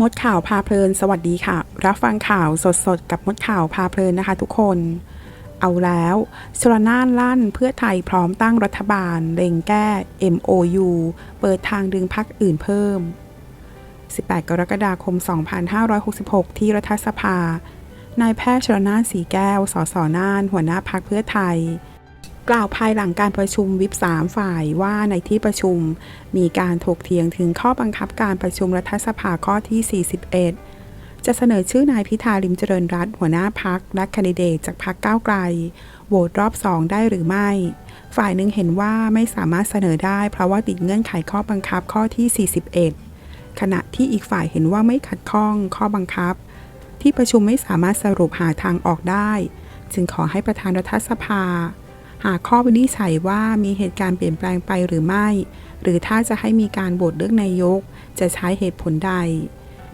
มดข่าวพาเพลิน สวัสดีค่ะ รับฟังข่าวสดๆ กับมดข่าวพาเพลินนะคะทุกคน เอาแล้วชลนานลั่นเพื่อไทยพร้อมตั้งรัฐบาลเล็งแก้ MOU เปิดทางดึงพักอื่นเพิ่ม 18 กรกฎาคม 2566 ที่รัฐสภา นายแพทย์ชลนานสีแก้ว สสน่าน หัวหน้าพักเพื่อไทย กล่าวภายหลังการประชุมวิปสามฝ่ายว่าในที่ประชุมมีการถกเถียงถึงข้อบังคับการประชุมรัฐสภาข้อที่ 41 จะเสนอชื่อนายพิธาลิมเจริญรัตหัวหน้าพักและคนดิเดตจากพักก้าวไกล โหวตรอบสองได้หรือไม่ ฝ่ายหนึ่งเห็นว่าไม่สามารถเสนอได้เพราะว่าติดเงื่อนไขข้อบังคับข้อที่ 41 ขณะที่อีกฝ่ายเห็นว่าไม่ขัดข้องข้อบังคับ ที่ประชุมไม่สามารถสรุปหาทางออกได้ จึงขอให้ประธานรัฐสภา หาข้อวินิจฉัยว่ามีเหตุการณ์เปลี่ยนแปลงไปหรือไม่ หรือถ้าจะให้มีการโหวตเลือกนายก จะใช้เหตุผลใด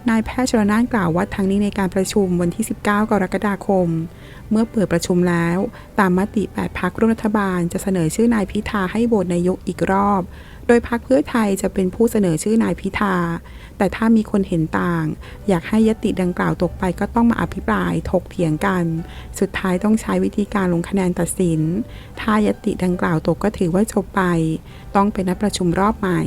นายแพทย์ชลนานกล่าวว่าทั้งนี้ในการประชุมวันที่ 19 กรกฎาคม เมื่อเปิดประชุมแล้ว ตามมติ 8 พักร่วมรัฐบาลจะเสนอชื่อนายพิธาให้โหวตนายกอีกรอบโดยพักเพื่อไทยจะเป็นผู้เสนอชื่อนายพิธา แต่ถ้ามีคนเห็นต่าง อยากให้ยติดังกล่าวตกไปก็ต้องมาอภิปรายถกเถียงกัน สุดท้ายต้องใช้วิธีการลงคะแนนตัดสิน ถ้ายติดังกล่าวตกก็ถือว่าจบไป ต้องเป็นนัดประชุมรอบใหม่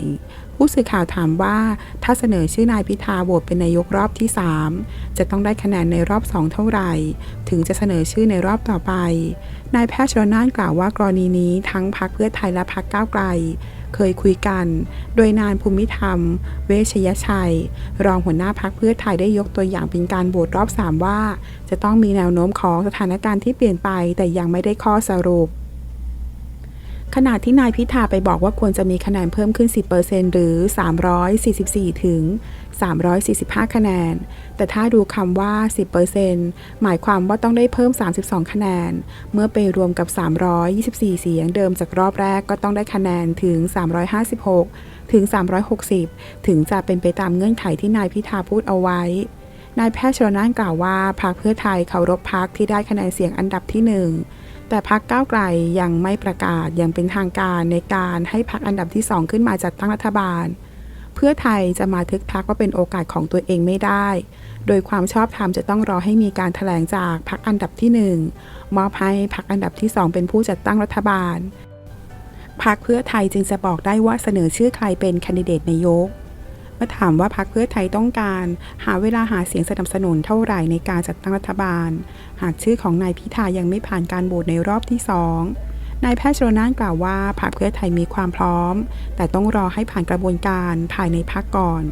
ผู้สื่อข่าวถามว่าถ้าเสนอชื่อนายพิธาโหวตเป็นนายกรอบที่ 3 จะต้องได้คะแนนในรอบ2เท่าไหร่ ถึงจะเสนอชื่อในรอบต่อไป นายแพทย์ชลนานกล่าวว่ากรณีนี้ทั้งพักเพื่อไทยและพักก้าวไกล เคยคุยกัน โดยนานภูมิธรรม เวชยชัย รองหัวหน้าพักเพื่อไทยได้ยกตัวอย่างเป็นการโหวตรอบ 3 ว่า จะต้องมีแนวโน้มของสถานการณ์ที่เปลี่ยนไปแต่ยังไม่ได้ข้อสรุป ขณะที่นายพิธาไปบอกว่าควรจะมีคะแนนเพิ่มขึ้น 10%หรือ 344 ถึง 345 คะแนน แต่ถ้าดูคำว่า 10%หมายความว่าต้องได้เพิ่ม 32 คะแนน เมื่อไปรวมกับ 324 เสียงเดิมจากรอบแรกก็ต้องได้คะแนนถึง 356 ถึง 360 ถึงจะเป็นไปตามเงื่อนไขที่นายพิธาพูดเอาไว้นายแพทย์ชลนานกล่าวว่าพรรคเพื่อไทยเคารพพรรคที่ได้คะแนนเสียงอันดับที่หนึ่ง แต่พักก้าวไกลยังไม่ประกาศย่างเป็นทางการในการให้พักอันดับที่ 2 ขึ้นมาจัดตั้งรัฐบาล เพื่อไทยจะมาทึกทักว่าเป็นโอกาสของตัวเองไม่ได้ โดยความชอบธรรมจะต้องรอให้มีการถแถลงจากพักอันดับที่ 1 มอบให้พักอันดับที่ 2 เป็นผู้จัดตั้งรัฐบาลพักเพื่อไทยจึงจะบอกได้ว่าเสนอชื่อใครเป็นแคนดิเดตนายก อถามว่าพรรคเพื่อไทยต้องการ หาเวลาหาเสียงสนับสนุนเท่าไหร่ในการจัดตั้งรัฐบาล หากชื่อของนายพิธายังไม่ผ่านการโหวตในรอบที่สองนายแพทย์ชลนานกล่าวว่าพรรคเพื่อไทยมีความพร้อม แต่ต้องรอให้ผ่านกระบวนการภายในพรรคก่อน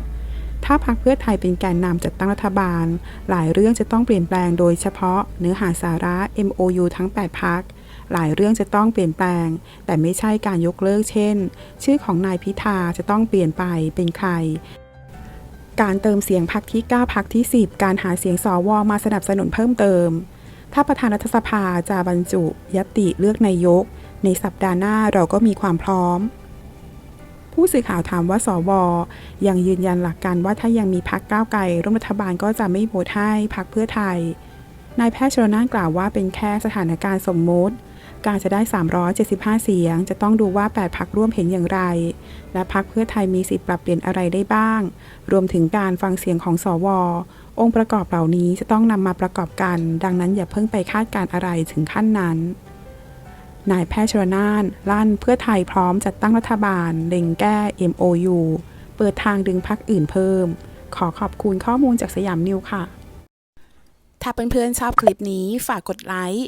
ถ้าพรรคเพื่อไทยเป็นแกนนำจัดตั้งรัฐบาล หลายเรื่องจะต้องเปลี่ยนแปลงโดยเฉพาะเนื้อหาสาระ MOU ทั้ง 8พักหลายเรื่องจะต้องเปลี่ยนแปลง แต่ไม่ใช่การยกเลิกเช่น ชื่อของนายพิธาจะต้องเปลี่ยนไปเป็นใคร การเติมเสียงพักที่ 9พักที่ 10 การหาเสียงสวมาสนับสนุนเพิ่มเติม ถ้าประธานรัฐสภาจะบรรจุยติเลือกนายก ในสัปดาห์หน้าเราก็มีความพร้อม ผู้สื่อข่าวถามว่าสวยังยืนยันหลักการว่าถ้ายังมีพักก้าวไกลร่วมรัฐบาลก็จะไม่โหวตให้พักเพื่อไทยนายแพทย์ชลนานกล่าวว่าเป็นแค่สถานการณ์สมมติ การจะได้ 375 เสียง จะต้องดูว่า 8พักร่วมเห็นอย่างไร และพักเพื่อไทยมีสิทธิ์ปรับเปลี่ยนอะไรได้บ้าง รวมถึงการฟังเสียงของสว องค์ประกอบเหล่านี้จะต้องนำมาประกอบกัน ดังนั้นอย่าเพิ่งไปคาดการณ์อะไรถึงขั้นนั้น นายแพทย์ชลนานลั่นเพื่อไทยพร้อมจัดตั้งรัฐบาลเล็งแก้ MOU เปิดทางดึงพักอื่นเพิ่ม ขอขอบคุณข้อมูลจากสยามนิวค่ะ ถ้าเพื่อนๆชอบคลิปนี้ฝากกดไลค์